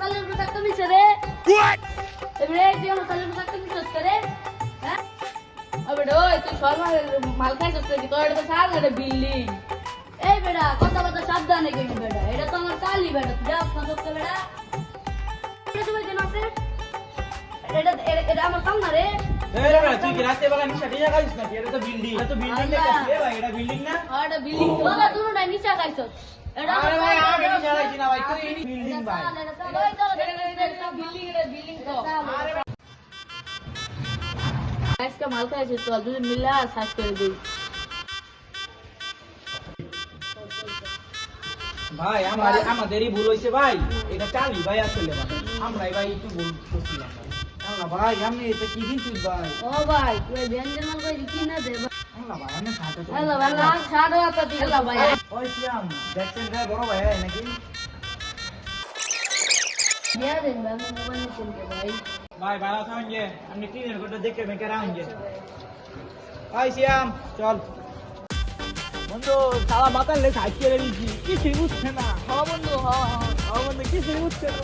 উপর থাকতে মিছে রে। এবারে তুই উপর থাকতে মিছিস করে হ্যাঁ? এবারে ওই তুই সর মাল খাইছিস নাকি? তোর এটা তো সাল এটা বিল্ডিং। এই বেটা কথা কথা সাবধানে কেন বেটা। এটা তো আমার কালি বেটা তুই যাস না সত্যি বেটা। তুমি কেন আছে। এটা এটা- এটা আমার সামনে রে। রে তুই কি রাতে বেলা নিশা নাকি? এটা তো বিল্ডিং। এটা তো বিল্ডিং দেখছিস এটা বিল্ডিং না? এটা বিল্ডিং বাবা তুমি না নিচে খাইছিস। এটা আরে ভাই সাল, নিশা গাইছি না ভাই তুই এই বিল্ডিং ভাই আজকে মাল খাইছে তো দুজন মিলে সাজ করে দিই ভাই আমার আমাদেরই ভুল হয়েছে ভাই। এটা চালি ভাই আসলে ভাই। আমরাই ভাই একটু ভুল করছিলাম। ভাই আমি এটা কি দিনছিস ভাই? ও ভাই তুই ব্যঞ্জন মাল করে কি না দে ভাই? আমি হ্যালো ভাই ভাই। ওই সিয়াম দেখছেন রে বড় ভাই নাকি? আমার মোবাইল কিনতে ভাই ভাই ভালো থাকুন যে আপনি টিনের ঘরটা দেখে মেকে রাখুন যে ওই সিয়াম চল। বন্ধু সারা মাথার লেখা আজকে রেখেছি কিছুই বুঝছে না। হ্যাঁ বন্ধু হ হ্যাঁ আমার বন্ধু কিছুই বুঝছে না।